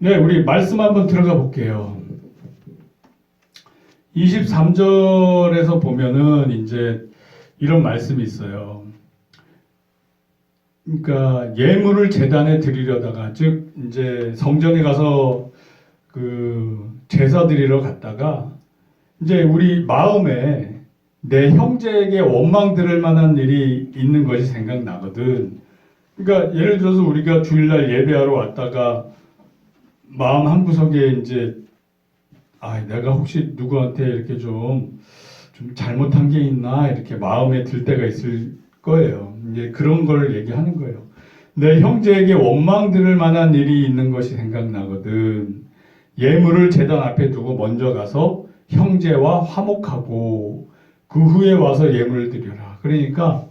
네, 우리 말씀 한번 들어가 볼게요. 23절에서 보면은 이제 이런 말씀이 있어요. 그러니까 예물을 재단에 드리려다가 즉 이제 성전에 가서 그 제사 드리러 갔다가 이제 우리 마음에 내 형제에게 원망 들을 만한 일이 있는 것이 생각나거든. 그러니까 예를 들어서 우리가 주일날 예배하러 왔다가 마음 한 구석에 이제 아 내가 혹시 누구한테 이렇게 좀, 좀 잘못한 게 있나 이렇게 마음에 들 때가 있을 거예요. 이제 그런 걸 얘기하는 거예요. 내 형제에게 원망 들을 만한 일이 있는 것이 생각나거든. 예물을 제단 앞에 두고 먼저 가서 형제와 화목하고 그 후에 와서 예물을 드려라. 그러니까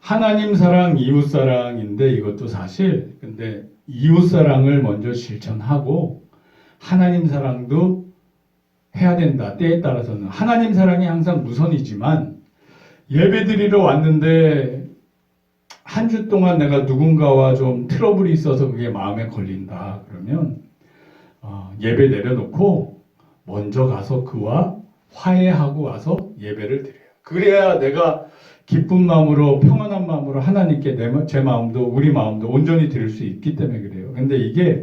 하나님 사랑, 이웃 사랑인데 이것도 사실 근데 이웃 사랑을 먼저 실천하고 하나님 사랑도 해야 된다. 때에 따라서는 하나님 사랑이 항상 우선이지만 예배드리러 왔는데 한 주 동안 내가 누군가와 좀 트러블이 있어서 그게 마음에 걸린다. 그러면 어, 예배 내려놓고 먼저 가서 그와 화해하고 와서 예배를 드려요. 그래야 내가 기쁜 마음으로 평안한 마음으로 하나님께 내, 마- 제 마음도 우리 마음도 온전히 드릴 수 있기 때문에 그래요. 근데 이게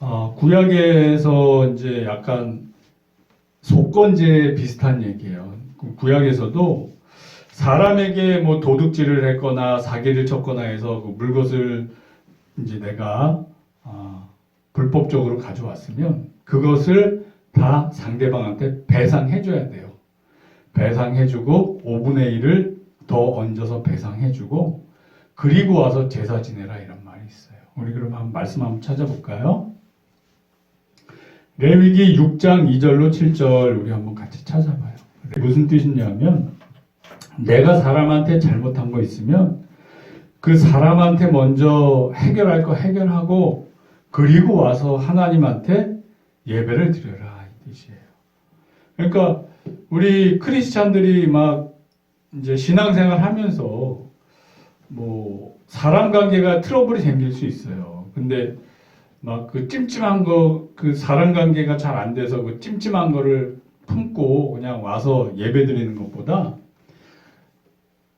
어, 구약에서 이제 약간 속건제 비슷한 얘기예요. 그 구약에서도 사람에게 뭐 도둑질을 했거나 사기를 쳤거나 해서 그 물것을 이제 내가 아, 불법적으로 가져왔으면 그것을 다 상대방한테 배상해줘야 돼요. 배상해주고 5분의 1을 더 얹어서 배상해주고 그리고 와서 제사 지내라 이런 말이 있어요. 우리 그럼 한번 말씀 한번 찾아볼까요? 레위기 6장 2절로 7절 우리 한번 같이 찾아봐요. 무슨 뜻이냐면 내가 사람한테 잘못한 거 있으면 그 사람한테 먼저 해결할 거 해결하고 그리고 와서 하나님한테 예배를 드려라 이 뜻이에요. 그러니까 우리 크리스찬들이 막 이제 신앙생활 하면서 뭐 사람 관계가 트러블이 생길 수 있어요. 근데 막 그 찜찜한 거 그 사람 관계가 잘 안 돼서 그 찜찜한 거를 품고 그냥 와서 예배 드리는 것보다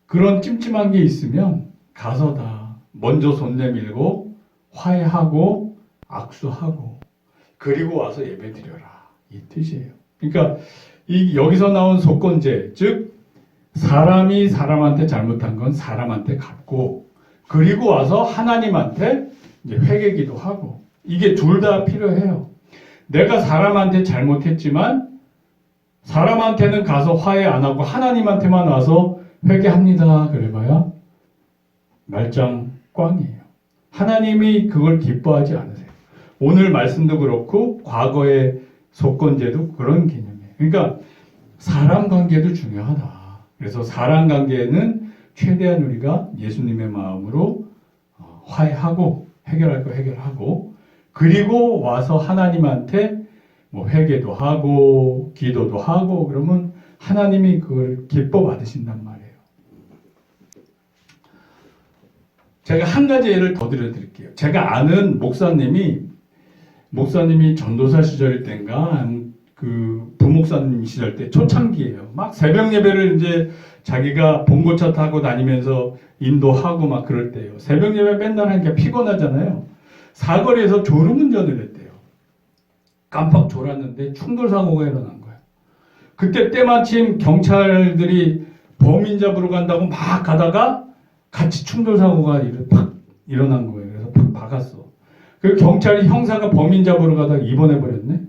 그런 찜찜한 게 있으면 가서 다 먼저 손 내밀고 화해하고 악수하고 그리고 와서 예배 드려라 이 뜻이에요. 그러니까 이 여기서 나온 속건제 즉 사람이 사람한테 잘못한 건 사람한테 갚고 그리고 와서 하나님한테 회개기도 하고 이게 둘 다 필요해요. 내가 사람한테 잘못했지만 사람한테는 가서 화해 안 하고 하나님한테만 와서 회개합니다. 그래봐야 말짱 꽝이에요. 하나님이 그걸 기뻐하지 않으세요. 오늘 말씀도 그렇고 과거의 속건제도 그런 개념이에요. 그러니까 사람 관계도 중요하다. 그래서 사람 관계는 최대한 우리가 예수님의 마음으로 어, 화해하고 해결할 거 해결하고 그리고 와서 하나님한테 뭐 회개도 하고 기도도 하고 그러면 하나님이 그걸 기뻐 받으신단 말이에요. 제가 한 가지 예를 더 들려 드릴게요. 제가 아는 목사님이 목사님이 전도사 시절 때인가 그 부목사님 시절 때 초창기예요. 막 새벽 예배를 이제 자기가 봉고차 타고 다니면서 인도하고 막 그럴 때예요. 새벽 예배 맨날 하니까 피곤하잖아요. 사거리에서 졸음운전을 했대요. 깜빡 졸았는데 충돌 사고가 일어난 거예요. 그때 때마침 경찰들이 범인 잡으러 간다고 막 가다가 같이 충돌 사고가 일- 팍 일어난 거예요. 그래서 팍 박았어. 그 경찰이 형사가 범인 잡으러 가다가 입원해 버렸네.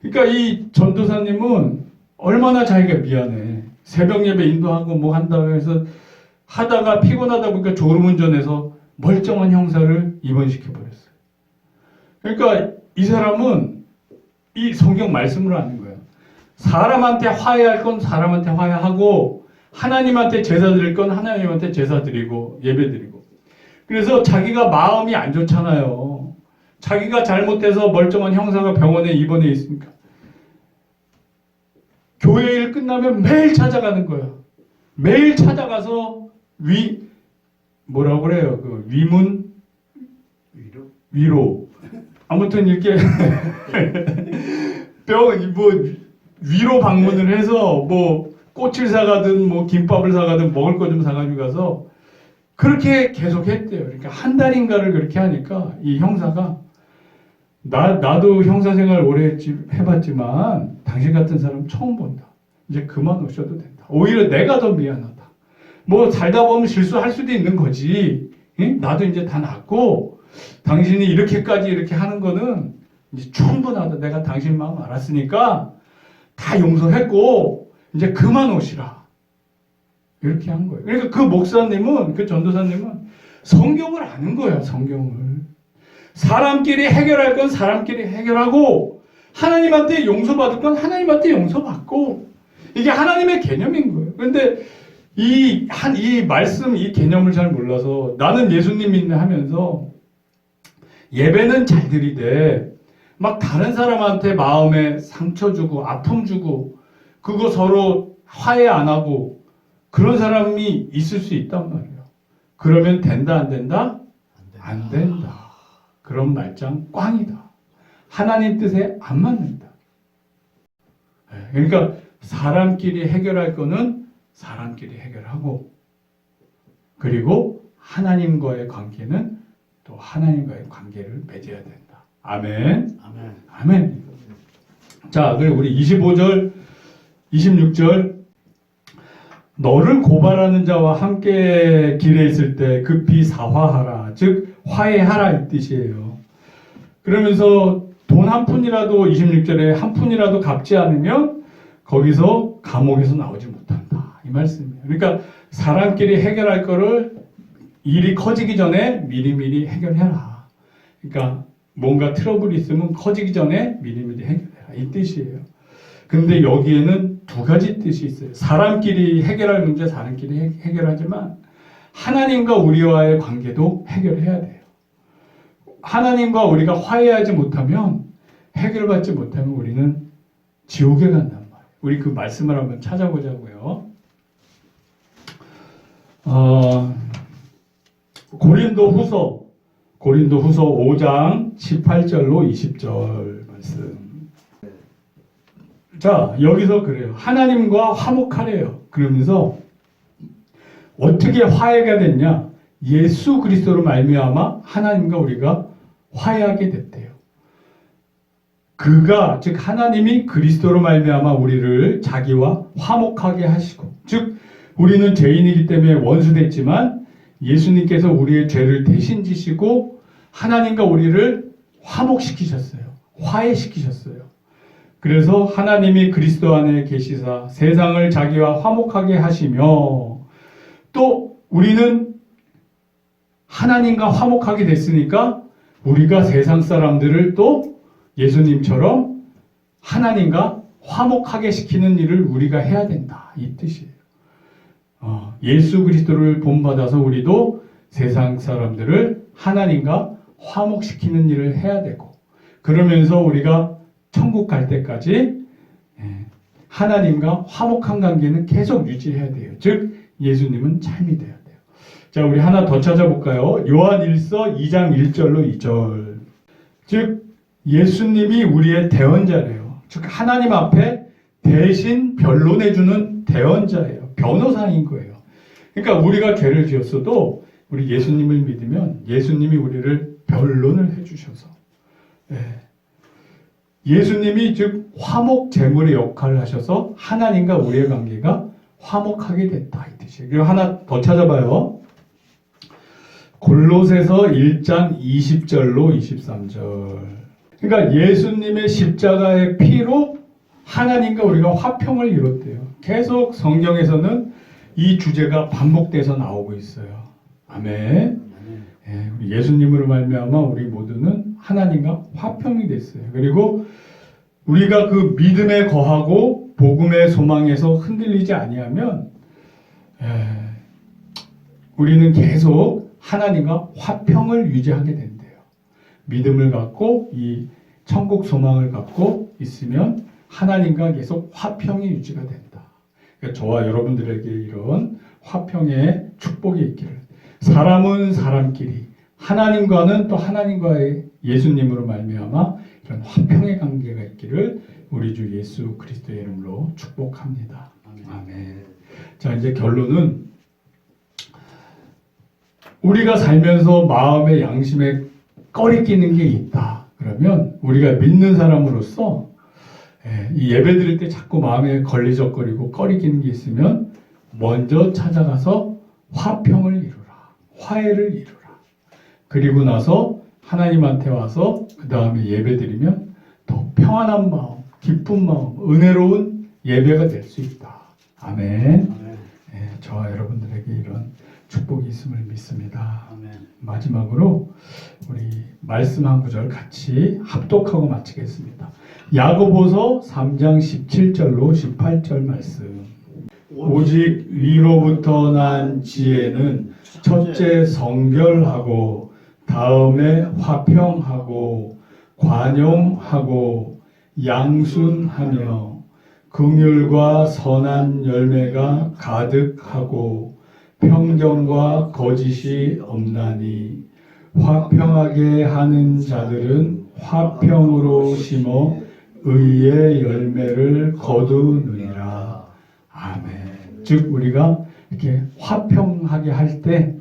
그러니까 이 전도사님은 얼마나 자기가 미안해. 새벽 예배 인도하고 뭐 한다고 해서 하다가 피곤하다 보니까 졸음운전해서 멀쩡한 형사를 입원시켜 버렸어요. 그러니까 이 사람은 이 성경 말씀을 아는 거예요. 사람한테 화해할 건 사람한테 화해하고 하나님한테 제사 드릴 건 하나님한테 제사 드리고 예배 드리고. 그래서 자기가 마음이 안 좋잖아요. 자기가 잘못해서 멀쩡한 형사가 병원에 입원해 있으니까. 교회 일 끝나면 매일 찾아가는 거야. 매일 찾아가서 위 뭐라고 그래요? 그 위문 위로 위로. 아무튼 이렇게 뼈뭐 위로 방문을 해서 뭐 꽃을 사가든 뭐 김밥을 사가든 먹을 거 좀 사가지고 가서 그렇게 계속 했대요. 그러니까 한 달인가를 그렇게 하니까 이 형사가 나 나도 형사 생활 오래 했지, 해봤지만 당신 같은 사람 처음 본다. 이제 그만 오셔도 된다. 오히려 내가 더 미안하다. 뭐 살다 보면 실수할 수도 있는 거지. 응? 나도 이제 다 낫고 당신이 이렇게까지 이렇게 하는 거는 이제 충분하다. 내가 당신 마음 알았으니까 다 용서했고 이제 그만 오시라. 이렇게 한 거예요. 그러니까 그 목사님은 그 전도사님은 성경을 아는 거예요. 성경을 사람끼리 해결할 건 사람끼리 해결하고 하나님한테 용서받을 건 하나님한테 용서받고 이게 하나님의 개념인 거예요. 그런데 이 한 이 말씀 이 개념을 잘 몰라서 나는 예수님 믿네 하면서 예배는 잘 드리되 막 다른 사람한테 마음에 상처 주고 아픔 주고 그거 서로 화해 안 하고 그런 사람이 있을 수 있단 말이에요. 그러면 된다 안 된다? 안 된다. 그런 말짱 꽝이다. 하나님 뜻에 안 맞는다. 예, 그러니까 사람끼리 해결할 거는 사람끼리 해결하고 그리고 하나님과의 관계는 또 하나님과의 관계를 맺어야 된다. 아멘. 아멘. 아멘. 자, 그리고 우리 25절, 26절. 너를 고발하는 자와 함께 길에 있을 때 급히 사화하라. 즉, 화해하라. 이 뜻이에요. 그러면서 돈 한 푼이라도 26절에 한 푼이라도 갚지 않으면 거기서 감옥에서 나오지 못한다. 이 말씀이에요. 그러니까 사람끼리 해결할 거를 일이 커지기 전에 미리미리 해결해라. 그러니까 뭔가 트러블이 있으면 커지기 전에 미리미리 해결해라. 이 뜻이에요. 근데 여기에는 두 가지 뜻이 있어요. 사람끼리 해결할 문제 사람끼리 해- 해결하지만 하나님과 우리와의 관계도 해결해야 돼요. 하나님과 우리가 화해하지 못하면 해결받지 못하면 우리는 지옥에 간단 말이에요. 우리 그 말씀을 한번 찾아보자고요. 어, 고린도 후서 고린도 후서 5장 18절로 20절 말씀. 자, 여기서 그래요. 하나님과 화목하래요. 그러면서 어떻게 화해가 됐냐? 예수 그리스도로 말미암아 하나님과 우리가 화해하게 됐대요. 그가 즉 하나님이 그리스도로 말미암아 우리를 자기와 화목하게 하시고 즉 우리는 죄인이기 때문에 원수됐지만 예수님께서 우리의 죄를 대신 지시고 하나님과 우리를 화목시키셨어요. 화해시키셨어요. 그래서 하나님이 그리스도 안에 계시사 세상을 자기와 화목하게 하시며 또 우리는 하나님과 화목하게 됐으니까 우리가 세상 사람들을 또 예수님처럼 하나님과 화목하게 시키는 일을 우리가 해야 된다. 이 뜻이에요. 어, 예수 그리스도를 본받아서 우리도 세상 사람들을 하나님과 화목시키는 일을 해야 되고 그러면서 우리가 천국 갈 때까지 예, 하나님과 화목한 관계는 계속 유지해야 돼요. 즉 예수님은 삶이 돼야 돼요. 자, 우리 하나 더 찾아볼까요? 요한 1서 2장 1절로 2절. 즉 예수님이 우리의 대언자래요. 즉 하나님 앞에 대신 변론해 주는 대언자예요. 변호사인 거예요. 그러니까 우리가 죄를 지었어도 우리 예수님을 믿으면 예수님이 우리를 변론을 해 주셔서 예. 예수님이 즉 화목 제물의 역할을 하셔서 하나님과 우리의 관계가 화목하게 됐다 이 뜻이에요. 그리고 하나 더 찾아봐요. 골로새서 1장 20절로 23절. 그러니까 예수님의 십자가의 피로 하나님과 우리가 화평을 이뤘대요. 계속 성경에서는 이 주제가 반복돼서 나오고 있어요. 아멘. 예, 예수님으로 말미암아 우리 모두는 하나님과 화평이 됐어요. 그리고 우리가 그 믿음에 거하고 복음의 소망에서 흔들리지 아니하면 예, 우리는 계속 하나님과 화평을 유지하게 된대요. 믿음을 갖고 이 천국 소망을 갖고 있으면 하나님과 계속 화평이 유지가 된다. 그러니까 저와 여러분들에게 이런 화평의 축복이 있기를. 사람은 사람끼리, 하나님과는 또 하나님과의 예수님으로 말미암아 이런 화평의 관계가 있기를 우리 주 예수 그리스도의 이름으로 축복합니다. 아멘. 자 이제 결론은 우리가 살면서 마음의 양심에 꺼리 끼는 게 있다. 그러면 우리가 믿는 사람으로서 예, 이 예배 드릴 때 자꾸 마음에 걸리적거리고 꺼리 끼는 게 있으면 먼저 찾아가서 화평을 이루라. 화해를 이루라. 그리고 나서 하나님한테 와서 그 다음에 예배 드리면 더 평안한 마음, 기쁜 마음, 은혜로운 예배가 될 수 있다. 아멘. 아멘. 예, 저와 여러분들에게 이런 축복이 있음을 믿습니다. 아멘. 마지막으로 우리 말씀 한 구절 같이 합독하고 마치겠습니다. 야고보서 3장 17절로 18절 말씀. 오직 위로부터 난 지혜는 첫째 성결하고 다음에 화평하고 관용하고 양순하며 긍휼과 선한 열매가 가득하고 평정과 거짓이 없나니 화평하게 하는 자들은 화평으로 심어 의의 열매를 거두느니라. 아멘. 즉 우리가 이렇게 화평하게 할때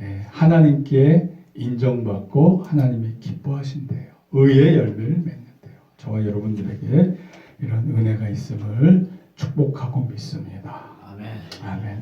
예, 하나님께 인정받고 하나님이 기뻐하신대요. 의의 열매를 맺는데요. 저와 여러분들에게 이런 은혜가 있음을 축복하고 믿습니다. 아멘. 아멘.